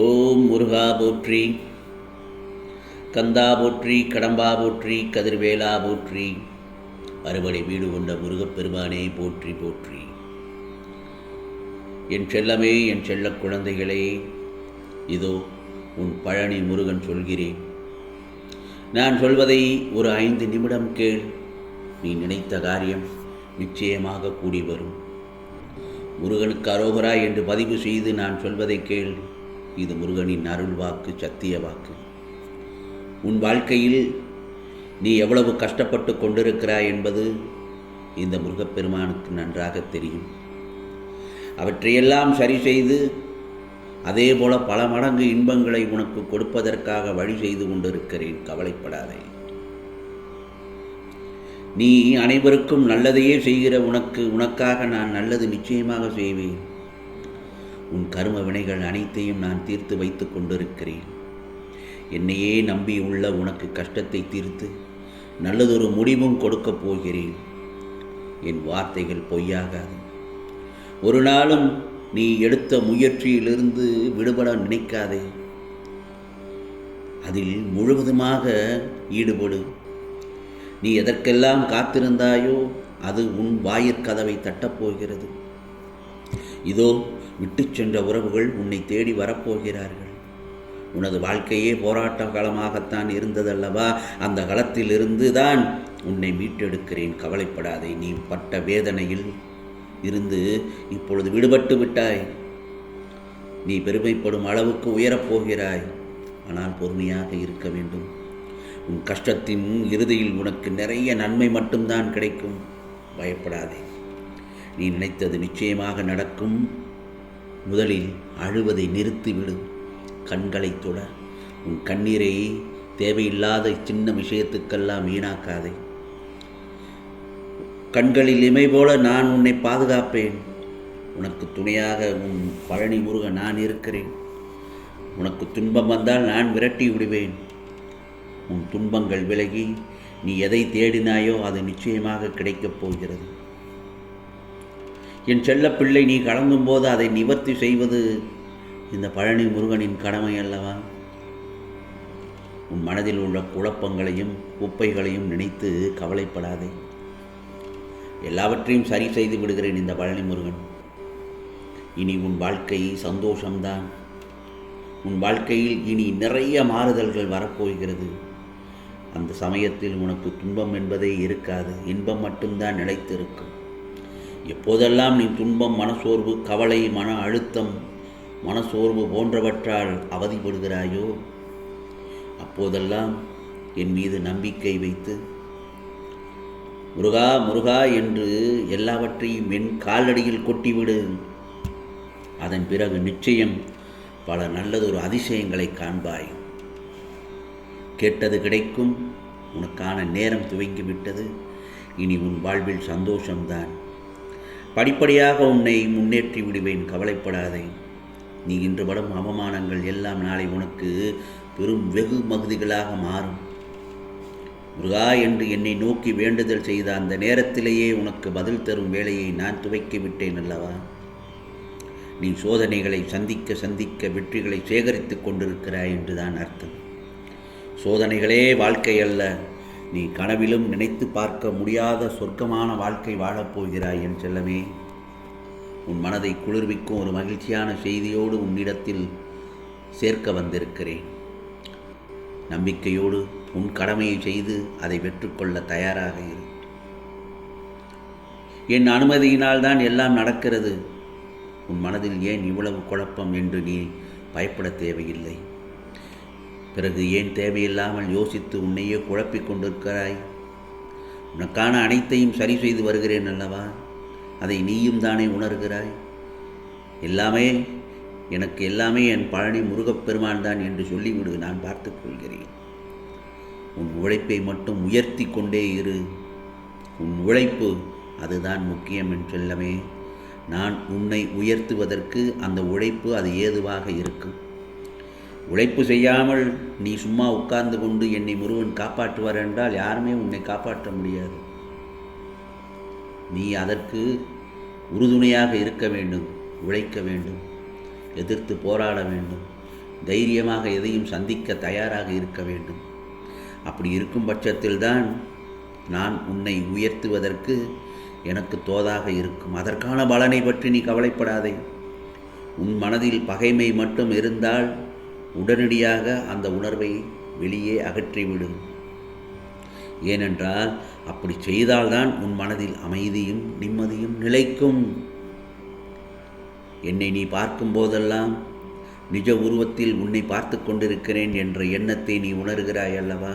ஓம் முருகா போற்றி. கந்தா போற்றி கடம்பா போற்றி கதிர்வேலா போற்றி. அறுவடை வீடு கொண்ட முருகப்பெருமானே போற்றி போற்றி. என் செல்லமே என் செல்ல குழந்தைகளே இதோ உன் பழனி முருகன் சொல்கிறேன். நான் சொல்வதை ஒரு ஐந்து நிமிடம் கேள். நீ நினைத்த காரியம் நிச்சயமாக கூடி வரும். முருகனுக்கு அரோகரா என்று பதிவு செய்து நான் சொல்வதை கேள். இது முருகனின் அருள் வாக்கு சத்திய வாக்கு உன் வாழ்க்கையில் நீ எவ்வளவு கஷ்டப்பட்டு கொண்டிருக்கிறாய் என்பது இந்த முருகப்பெருமானுக்கு நன்றாக தெரியும். அவற்றையெல்லாம் சரி செய்து அதே போல பல மடங்கு இன்பங்களை உனக்கு கொடுப்பதற்காக வழி செய்து கொண்டிருக்கிறேன் கவலைப்படாதே. நீ அனைவருக்கும் நல்லதையே செய்கிற உனக்கு உனக்காக நான் நல்லது நிச்சயமாக செய்வேன். உன் கர்ம வினைகள் அனைத்தையும் நான் தீர்த்து வைத்து கொண்டிருக்கிறேன். என்னையே நம்பி உள்ள உனக்கு கஷ்டத்தை தீர்த்து நல்லதொரு முடிவும் கொடுக்கப் போகிறேன். என் வார்த்தைகள் பொய்யாகாது. ஒரு நாளும் நீ எடுத்த முயற்சியிலிருந்து விடுபட நினைக்காதே. அதில் முழுவதுமாக ஈடுபடு. நீ எதற்கெல்லாம் காத்திருந்தாயோ அது உன் வாயிற்கதவை தட்டப்போகிறது இதோ விட்டுச் சென்ற உறவுகள் உன்னை தேடி வரப்போகிறார்கள். உனது வாழ்க்கையே போராட்ட காலமாகத்தான் இருந்ததல்லவா? அந்த களத்திலிருந்து தான் உன்னை மீட்டெடுக்கிறேன். கவலைப்படாதே நீ பட்ட வேதனையில் இருந்து இப்பொழுது விடுபட்டு விட்டாய். நீ பெருமைப்படும் அளவுக்கு உயரப்போகிறாய் ஆனால் பொறுமையாக இருக்க வேண்டும். உன் கஷ்டத்தின் இறுதியில் உனக்கு நிறைய நன்மை மட்டும்தான் கிடைக்கும். பயப்படாதே. நீ நினைத்தது நிச்சயமாக நடக்கும். முதலில் அழுவதை நிறுத்திவிடு. கண்களை தொட. உன் கண்ணீரை தேவையில்லாத சின்ன விஷயத்துக்கெல்லாம் வீணாக்காதே. கண்களில் இமை போல நான் உன்னை பாதுகாப்பேன். உனக்கு துணையாக உன் பழனி முருக நான் இருக்கிறேன். உனக்கு துன்பம் வந்தால் நான் விரட்டி விடுவேன். உன் துன்பங்கள் விலகி நீ எதை தேடினாயோ அது நிச்சயமாக கிடைக்கப் போகிறது. என் செல்ல பிள்ளை நீ கலங்கும்போது அதை நிவர்த்தி செய்வது இந்த பழனி முருகனின் கடமை அல்லவா? உன் மனதில் உள்ள குழப்பங்களையும் குப்பைகளையும் நினைத்து கவலைப்படாதே. எல்லாவற்றையும் சரி செய்து விடுகிறேன் இந்த பழனி முருகன். இனி உன் வாழ்க்கை சந்தோஷம்தான். உன் வாழ்க்கையில் இனி நிறைய மாறுதல்கள் வரப்போகிறது. அந்த சமயத்தில் உனக்கு துன்பம் என்பதே இருக்காது. இன்பம் மட்டும்தான் நிலைத்திருக்கும். எப்போதெல்லாம் நீ துன்பம் மனசோர்வு கவலை மன அழுத்தம் மனசோர்வு போன்றவற்றால் அவதிப்படுகிறாயோ அப்போதெல்லாம் என் மீது நம்பிக்கை வைத்து முருகா முருகா என்று எல்லாவற்றையும் என் காலடியில் கொட்டிவிடு. அதன் பிறகு நிச்சயம் பல நல்லதொரு அதிசயங்களை காண்பாய். கேட்டது கிடைக்கும் உனக்கான நேரம் துவங்கிவிட்டது இனி உன் வாழ்வில் சந்தோஷம்தான். படிப்படியாக உன்னை முன்னேற்றி விடுவேன் கவலைப்படாதே. நீ இன்று படும் அவமானங்கள் எல்லாம் நாளை உனக்கு பெரும் வெகு மகுதிகளாக மாறும். முருகா என்று என்னை நோக்கி வேண்டுதல் செய்த அந்த நேரத்திலேயே உனக்கு பதில் தரும் வேலையை நான் துவைக்கி விட்டேன் அல்லவா? நீ சோதனைகளை சந்திக்க சந்திக்க வெற்றிகளை சேகரித்துக் கொண்டிருக்கிறாய் என்றுதான் அர்த்தம். சோதனைகளே வாழ்க்கை அல்ல. நீ கனவிலும் நினைத்து பார்க்க முடியாத சொர்க்கமான வாழ்க்கை வாழப்போகிறாய் என் செல்லமே. உன் மனதை குளிர்விக்கும் ஒரு மகிழ்ச்சியான செய்தியோடு உன்னிடத்தில் சேர்க்க வந்திருக்கிறேன். நம்பிக்கையோடு உன் கடமையை செய்து அதை வெற்றுக்கொள்ள தயாராக இரு. என் அனுமதியினால் தான் எல்லாம் நடக்கிறது. உன் மனதில் ஏன் இவ்வளவு குழப்பம் என்று நீ பயப்பட தேவையில்லை. பிறகு ஏன் தேவையில்லாமல் யோசித்து உன்னையே குழப்பிக் கொண்டிருக்கிறாய்? உனக்கான அனைத்தையும் சரி செய்து வருகிறேன் அல்லவா? அதை நீயும் தானே உணர்கிறாய்? எல்லாமே எனக்கு எல்லாமே என் பழனி முருகப்பெருமான் தான் என்று சொல்லிவிடு நான் பார்த்துக் கொள்கிறேன். உன் உழைப்பை மட்டும் உயர்த்தி கொண்டே இரு. உன் உழைப்பு அதுதான் முக்கியம் என் செல்லமே. நான் உன்னை உயர்த்துவதற்கு அந்த உழைப்பு அது ஏதுவாக இருக்கும். உழைப்பு செய்யாமல் நீ சும்மா உட்கார்ந்து கொண்டு என்னை முருகன் காப்பாற்றுவார் என்றால் யாருமே உன்னை காப்பாற்ற முடியாது. நீ அதற்கு உறுதுணையாக இருக்க வேண்டும் உழைக்க வேண்டும் எதிர்த்து போராட வேண்டும் தைரியமாக எதையும் சந்திக்க தயாராக இருக்க வேண்டும். அப்படி இருக்கும் பட்சத்தில்தான் நான் உன்னை உயர்த்துவதற்கு எனக்கு தோதாக இருக்கும். அதற்கான பலனை பற்றி நீ கவலைப்படாதே. உன் மனதில் பகைமை மட்டும் இருந்தால் உடனடியாக அந்த உணர்வை வெளியே அகற்றிவிடும். ஏனென்றால் அப்படி செய்தால்தான் உன் மனதில் அமைதியும் நிம்மதியும் நிலைக்கும். என்னை நீ பார்க்கும் போதெல்லாம் நிஜ உருவத்தில் உன்னை பார்த்து கொண்டிருக்கிறேன் என்ற எண்ணத்தை நீ உணர்கிறாய் அல்லவா?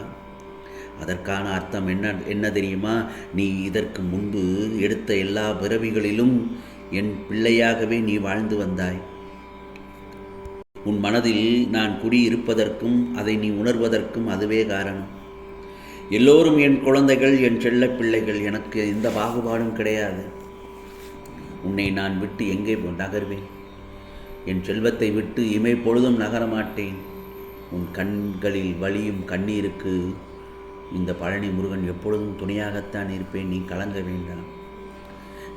அதற்கான அர்த்தம் என்ன என்ன தெரியுமா? நீ இதற்கு முன்பு எடுத்த எல்லா பிறவிகளிலும் என் பிள்ளையாகவே நீ வாழ்ந்து வந்தாய். உன் மனதில் நான் குடியிருப்பதற்கும் அதை நீ உணர்வதற்கும் அதுவே காரணம். எல்லோரும் என் குழந்தைகள் என் செல்ல பிள்ளைகள் எனக்கு எந்த பாகுபாடும் கிடையாது. உன்னை நான் விட்டு எங்கே நகர்வேன். என் செல்வத்தை விட்டு இமை பொழுதும் நகரமாட்டேன். உன் கண்களில் வலியும் கண்ணீருக்கு இந்த பழனி முருகன் எப்பொழுதும் துணையாகத்தான் இருப்பேன் நீ கலங்க வேண்டாம்.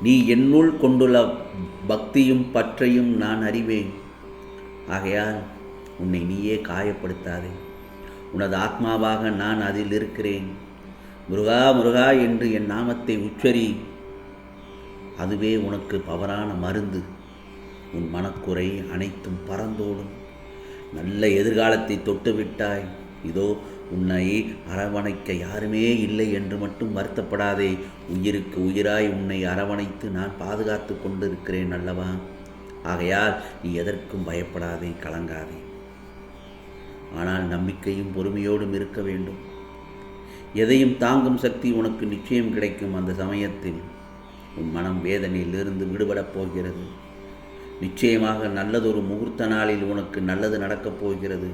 நீ என்னுள் கொண்டுள்ள பக்தியும் பற்றையும் நான் அறிவேன். ஆகையால் உன்னை நீயே காயப்படுத்தாதே. உனது ஆத்மாவாக நான் அதில் இருக்கிறேன். முருகா முருகா என்று என் நாமத்தை உச்சரி. அதுவே உனக்கு பவரான மருந்து. உன் மனக்குறை அனைத்தும் பறந்தோடும். நல்ல எதிர்காலத்தை தொட்டுவிட்டாய். இதோ உன்னை அரவணைக்க யாருமே இல்லை என்று மட்டும் வருத்தப்படாதே. உயிருக்கு உயிராய் உன்னை அரவணைத்து நான் பாதுகாத்து கொண்டிருக்கிறேன் அல்லவா? ஆகையால் நீ எதற்கும் பயப்படாதே கலங்காதே. ஆனால் நம்பிக்கையும் பொறுமையோடும் இருக்க வேண்டும். எதையும் தாங்கும் சக்தி உனக்கு நிச்சயம் கிடைக்கும் அந்த சமயத்தில். உன் மனம் வேதனையிலிருந்து விடுபடப் போகிறது. நிச்சயமாக நல்லதொரு முகூர்த்த நாளில் உனக்கு நல்லது நடக்கப் போகிறது.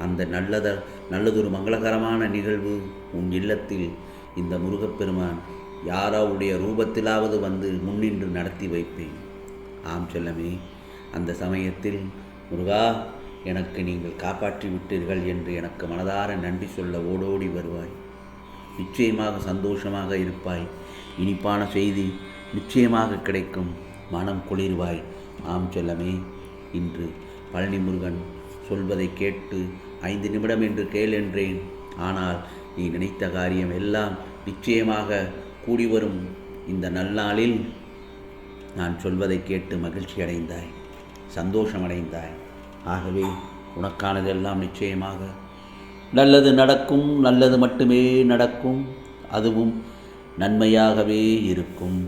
அந்த நல்லத நல்லதொரு மங்களகரமான நிகழ்வு உன் இல்லத்தில் இந்த முருகப்பெருமான் யாராவுடைய ரூபத்திலாவது வந்து முன்னின்று நடத்தி வைப்பேன். ஆம் செல்லமே அந்த சமயத்தில் முருகா எனக்கு நீங்கள் காப்பாற்றி விட்டீர்கள் என்று எனக்கு மனதார நன்றி சொல்ல ஓடோடி வருவாய். நிச்சயமாக சந்தோஷமாக இருப்பாய். இனிப்பான செய்தி நிச்சயமாக கிடைக்கும். மனம் குளிர்வாய். ஆம் செல்லமே இன்று பழனி முருகன் சொல்வதை கேட்டு ஐந்து நிமிடம் என்று கேள் என்றேன். ஆனால் நீ நினைத்த காரியம் எல்லாம் நிச்சயமாக கூடி வரும் இந்த நல்லாளில் நான் சொல்வதை கேட்டு மகிழ்ச்சி அடைந்தாய் சந்தோஷமடைந்தாய். ஆகவே உனக்கானதெல்லாம் நிச்சயமாக நல்லது நடக்கும் நல்லது மட்டுமே நடக்கும் அதுவும் நன்மையாகவே இருக்கும்.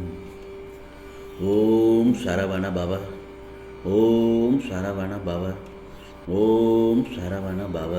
ஓம் சரவண பவ ஓம் சரவண பவ ஓம் சரவண பவ